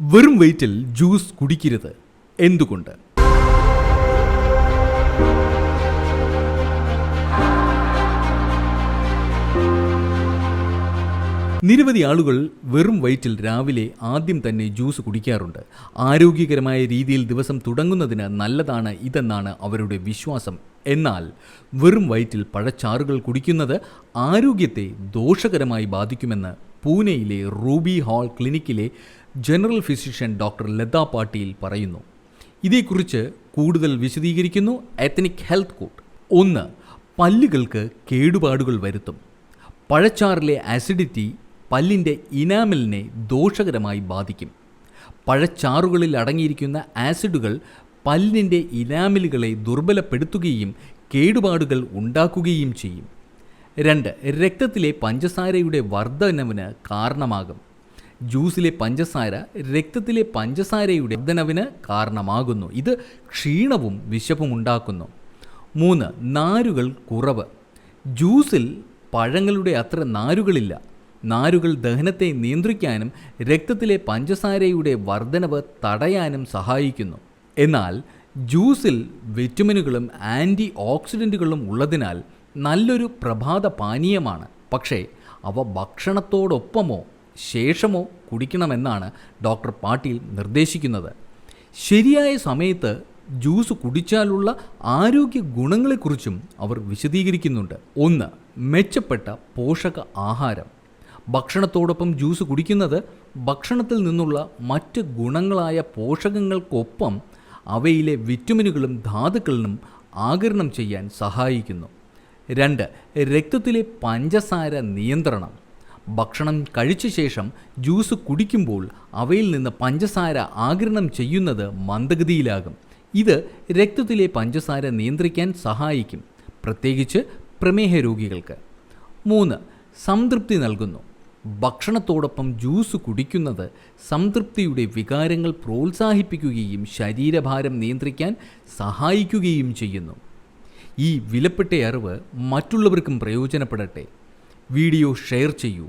വെറും വെയിറ്റിൽ ജ്യൂസ് കുടിക്കരുത്. എന്തുകൊണ്ട്? നിരവധി ആളുകൾ വെറും വയറ്റിൽ രാവിലെ ആദ്യം തന്നെ ജ്യൂസ് കുടിക്കാറുണ്ട്. ആരോഗ്യകരമായ രീതിയിൽ ദിവസം തുടങ്ങുന്നതിന് നല്ലതാണ് ഇതെന്നാണ് അവരുടെ വിശ്വാസം. എന്നാൽ വെറും വയറ്റിൽ പഴച്ചാറുകൾ കുടിക്കുന്നത് ആരോഗ്യത്തെ ദോഷകരമായി ബാധിക്കുമെന്ന് പൂനെയിലെ Ruby hall ക്ലിനിക്കിലെ general physician doctor Latha Patil പറയുന്നു. ഇതേക്കുറിച്ച് കൂടുതൽ വിശദീകരിക്കുന്നു എത്തനിക് ഹെൽത്ത് കോഡ്. ഒന്ന് പല്ലുകൾക്ക് കേടുപാടുകൾ വരുത്തും. പഴച്ചാറിലെ ആസിഡിറ്റി പല്ലിന്റെ ഇനാമലിനെ ദോഷകരമായി ബാധിക്കും. പഴച്ചാറുകളിൽ അടങ്ങിയിരിക്കുന്ന ആസിഡുകൾ പല്ലിന്റെ ഇനാമലുകളെ ദുർബലപ്പെടുത്തുകയും കേടുപാടുകൾ ഉണ്ടാക്കുകയും ചെയ്യും. രണ്ട് രക്തത്തിലെ പഞ്ചസാരയുടെ വർധനവിന് കാരണമാകും. ജ്യൂസിലെ പഞ്ചസാര രക്തത്തിലെ പഞ്ചസാരയുടെ വർദ്ധനവിന് കാരണമാകുന്നു. ഇത് ക്ഷീണവും വിശപ്പും ഉണ്ടാക്കുന്നു. മൂന്ന് നാരുകൾ കുറവ്. ജ്യൂസിൽ പഴങ്ങളുടെ അത്ര നാരുകളില്ല. നാരുകൾ ദഹനത്തെ നിയന്ത്രിക്കാനും രക്തത്തിലെ പഞ്ചസാരയുടെ വർദ്ധനവ് തടയാനും സഹായിക്കുന്നു. എന്നാൽ ജ്യൂസിൽ വിറ്റമിനുകളും ആന്റി ഓക്സിഡന്റുകളും ഉള്ളതിനാൽ നല്ലൊരു പ്രഭാത പാനീയമാണ്. പക്ഷേ അവ ഭക്ഷണത്തോടൊപ്പമോ ശേഷമോ കുടിക്കണമെന്നാണ് ഡോക്ടർ പാട്ടീൽ നിർദ്ദേശിക്കുന്നത്. ശരിയായ സമയത്ത് ജ്യൂസ് കുടിച്ചാലുള്ള ആരോഗ്യ ഗുണങ്ങളെക്കുറിച്ചും അവർ വിശദീകരിക്കുന്നുണ്ട്. ഒന്ന് മെച്ചപ്പെട്ട പോഷക ആഹാരം. ഭക്ഷണത്തോടൊപ്പം ജ്യൂസ് കുടിക്കുന്നത് ഭക്ഷണത്തിൽ നിന്നുള്ള മറ്റ് ഗുണങ്ങളായ പോഷകങ്ങൾക്കൊപ്പം അവയിലെ വിറ്റമിനുകളും ധാതുക്കളും ആകിരണം ചെയ്യാൻ സഹായിക്കുന്നു. രണ്ട് രക്തത്തിലെ പഞ്ചസാര നിയന്ത്രണം. ഭക്ഷണം കഴിച്ച ശേഷം ജ്യൂസ് കുടിക്കുമ്പോൾ അവയിൽ നിന്ന് പഞ്ചസാര ആകിരണം ചെയ്യുന്നത് മന്ദഗതിയിലാകും. ഇത് രക്തത്തിലെ പഞ്ചസാര നിയന്ത്രിക്കാൻ സഹായിക്കും പ്രത്യേകിച്ച് പ്രമേഹ രോഗികൾക്ക് മൂന്ന് സംതൃപ്തി നൽകുന്നു. ഭക്ഷണത്തോടൊപ്പം ജ്യൂസ് കുടിക്കുന്നത് സംതൃപ്തിയുടെ വികാരങ്ങൾ പ്രോത്സാഹിപ്പിക്കുകയും ശരീരഭാരം നിയന്ത്രിക്കാൻ സഹായിക്കുകയും ചെയ്യുന്നു. ഈ വിലപ്പെട്ട അറിവ് മറ്റുള്ളവർക്കും പ്രയോജനപ്പെടട്ടെ. വീഡിയോ ഷെയർ ചെയ്യൂ.